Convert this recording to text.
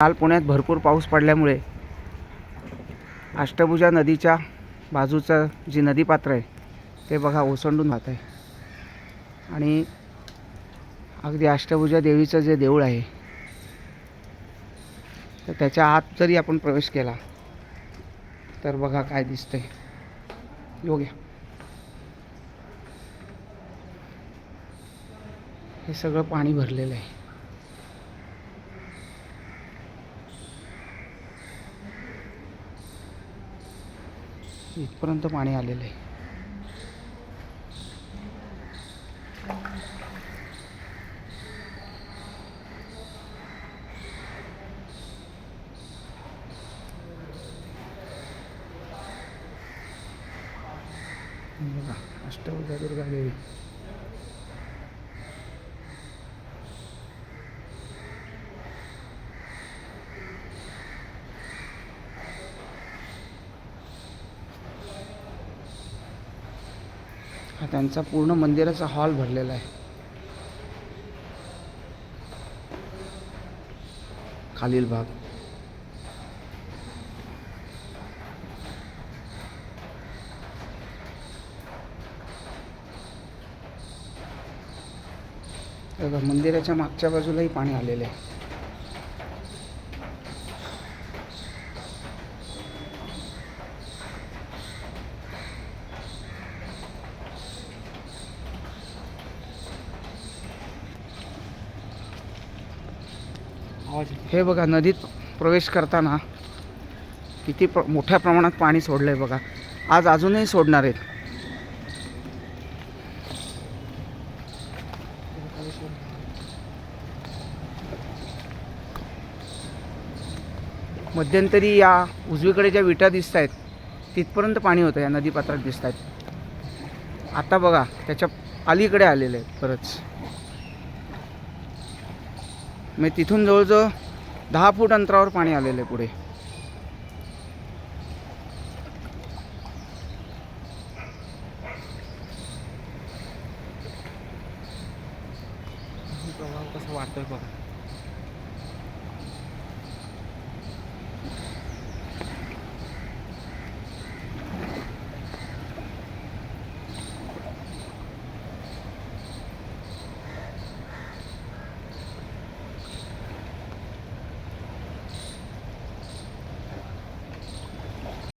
काल पुण्यात भरपूर पाऊस पडल्यामुळे अष्टभुजा नदीच्या बाजूचं जी नदीपात्र आहे ते बघा ओसंडून वाहत आहे. आणि अगदी अष्टभुजा देवीचं जे देऊळ आहे तर त्याच्या आत जरी आपण प्रवेश केला तर बघा काय दिसतंय. योग्य हे सगळं पाणी भरलेलं आहे. इथपर्यंत पाणी आलेलं आहे. बघा अष्टभुजा दुर्गा देवी हा त्यांचा पूर्ण मंदिराचा हॉल भरलेला आहे. खालील भाग. मंदिराच्या मागच्या बाजूलाही पाणी आलेलं आहे. हे बघा नदीत प्रवेश करताना किती प्र मोठ्या प्रमाणात पाणी सोडलं आहे बघा. आज अजूनही सोडणार आहेत. मध्यंतरी या उजवीकडे ज्या विटा दिसत आहेत तिथपर्यंत पाणी होतं या नदीपात्रात दिसत आहेत आता बघा त्याच्या अलीकडे आलेलं आहे बरंच मग तिथून जवळजवळ दहा फूट अंतरावर पाणी आलेलं आहे पुढे. प्रवाह कसा वाढतोय बघा.